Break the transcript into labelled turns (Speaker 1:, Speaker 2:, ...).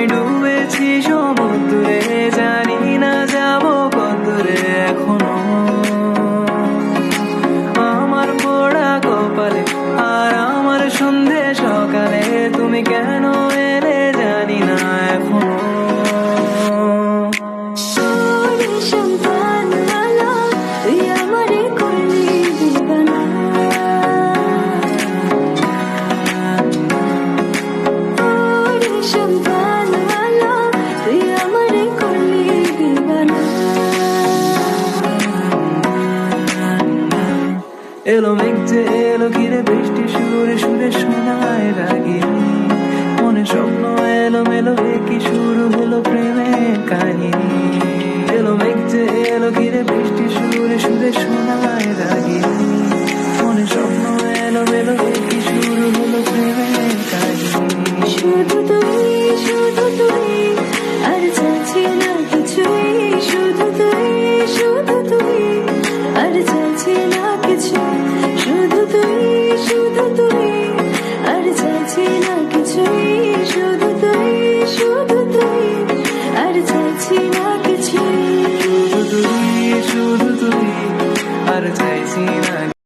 Speaker 1: আমি ডুবেছি সমুদ্রে, জানি না যাব কতরে এখনও। আমার পোড়া কপালে আর আমার সন্ধে সকালে তুমি কেন এলো মেঘ যে এলো ঘিরে বৃষ্টি সুরে সুরে শোনায় রাগিনী মনে স্বপ্ন এলো মেলো কি শুরু হলো প্রেমের কাহিনী। এলো মেঘ যে এলো ঘিরে বৃষ্টি সুরে সুরে শোনায় রাগিনী মনে স্বপ্ন এলো মেলো কি শুরু হলো প্রেমের কাহিনী।
Speaker 2: শুধু
Speaker 1: यार जैसी ना